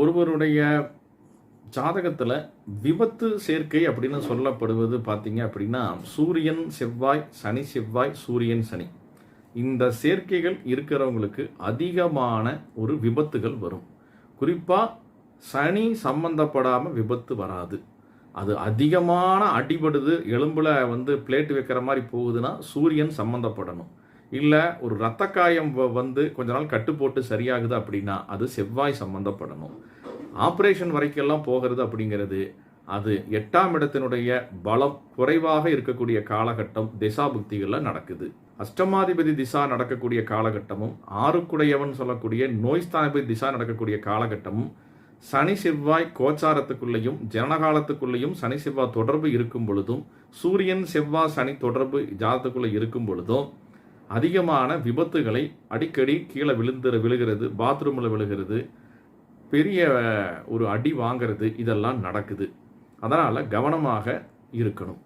ஒருவருடைய ஜாதகத்தில் விபத்து சேர்க்கை அப்படின்னு சொல்லப்படுவது பார்த்தீங்க அப்படின்னா சூரியன் செவ்வாய் சனி செவ்வாய் சூரியன் சனி. இந்த சேர்க்கைகள் இருக்கிறவங்களுக்கு அதிகமான ஒரு விபத்துகள் வரும். குறிப்பாக சனி சம்பந்தப்படாமல் விபத்து வராது. அது அதிகமான அடிபடுது எலும்பில் வந்து பிளேட் வைக்கிற மாதிரி போகுதுன்னா சூரியன் சம்மந்தப்படணும் இல்லை ஒரு இரத்த காயம் வ- வந்து கொஞ்ச நாள் கட்டு போட்டு சரியாகுது அப்படின்னா அது செவ்வாய் சம்மந்தப்படணும் ஆப்ரேஷன் வரைக்கெல்லாம் போகிறது அப்படிங்கிறது அது எட்டாம் இடத்தினுடைய பலம் குறைவாக இருக்கக்கூடிய காலகட்டம் திசாபுக்திகளில் நடக்குது. அஷ்டமாதிபதி திசா நடக்கக்கூடிய காலகட்டமும் ஆறுக்குடையவன் சொல்லக்கூடிய நோய்ஸ்தானபதி திசா நடக்கக்கூடிய காலகட்டமும் சனி செவ்வாய் கோச்சாரத்துக்குள்ளேயும் ஜனகாலத்துக்குள்ளேயும் சனி செவ்வாய் தொடர்பு இருக்கும் பொழுதும் சூரியன் செவ்வாய் சனி தொடர்பு ஜாதத்துக்குள்ளே இருக்கும் பொழுதும் அதிகமான விபத்துகளை அடிக்கடி கீழே விழுந்துற விழுகிறது பாத்ரூமில் விழுகிறது பெரிய ஒரு அடி வாங்கிறது இதெல்லாம் நடக்குது. அதனால் கவனமாக இருக்கணும்.